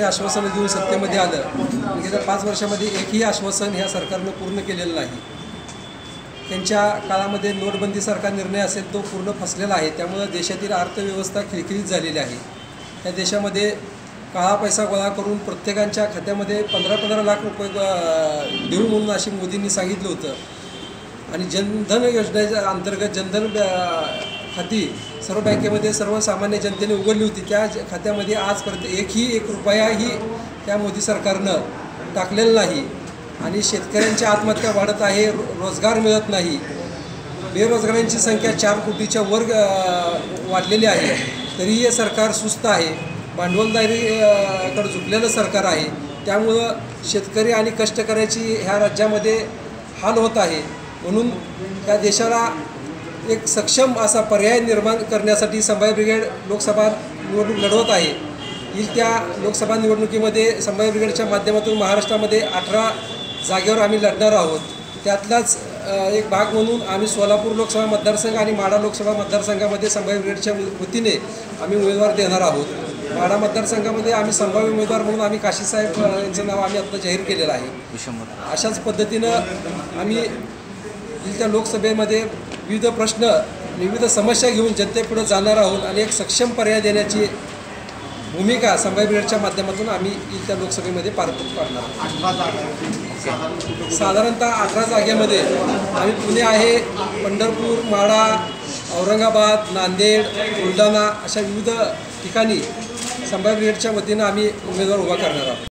ते आश्वासन देऊन सत्तेमध्ये आलं. गेल्या पाच वर्षामध्ये एकही आश्वासन ह्या सरकारनं पूर्ण केलेलं नाही. त्यांच्या काळामध्ये नोटबंदीसारखा निर्णय असेल तो पूर्ण फसलेला आहे. त्यामुळं देशातील अर्थव्यवस्था खिळखिळीत झालेली आहे. या देशामध्ये काळा पैसा गोळा करून प्रत्येकांच्या खात्यामध्ये पंधरा पंधरा लाख रुपये देऊ म्हणून अशी मोदींनी सांगितलं होतं. आणि जनधन योजनेच्या अंतर्गत जनधन खाती सर्व बँकेमध्ये सर्वसामान्य जनतेने उघडली होती. त्या खात्यामध्ये आजपर्यंत एकही एक रुपयाही त्या मोदी सरकारनं टाकलेला नाही. आणि शेतकऱ्यांच्या आत्महत्या वाढत आहे रो रोजगार मिळत नाही. बेरोजगारांची संख्या चार कोटीच्या वर वाढलेली आहे. तरीही हे सरकार सुस्त आहे. भांडवलदारी झुकलेलं सरकार आहे. त्यामुळं शेतकरी आणि कष्टकऱ्याची ह्या राज्यामध्ये हाल होत आहे. म्हणून त्या देशाला एक सक्षम असा पर्याय निर्माण करण्यासाठी संभाजी ब्रिगेड लोकसभा निवडणूक लढवत आहे. येईल त्या लोकसभा निवडणुकीमध्ये संभाजी ब्रिगेडच्या माध्यमातून महाराष्ट्रामध्ये अठरा जागेवर आम्ही लढणार आहोत. त्यातलाच एक भाग म्हणून आम्ही सोलापूर लोकसभा मतदारसंघ आणि माढा लोकसभा मतदारसंघामध्ये संभाजी ब्रिगेडच्या वतीने आम्ही उमेदवार देणार आहोत. माढा मतदारसंघामध्ये आम्ही संभाव्य उमेदवार म्हणून आम्ही काशीसाहेब यांचं नाव आम्ही आत्ता जाहीर केलेलं आहे. अशाच पद्धतीनं आम्ही त्या लोकसभेमध्ये विविध प्रश्न विविध समस्या घेऊन जनतेपुढे जाणार आहोत आणि एक सक्षम पर्याय देण्याची भूमिका संभाजी माध्यमातून आम्ही त्या लोकसभेमध्ये पार पाडणार आहोत. साधारणतः अठरा जागेमध्ये आम्ही पुणे आहे पंढरपूर माढा औरंगाबाद नांदेड बुलढाणा अशा विविध ठिकाणी संभाजी वतीनं आम्ही उमेदवार उभा करणार आहोत.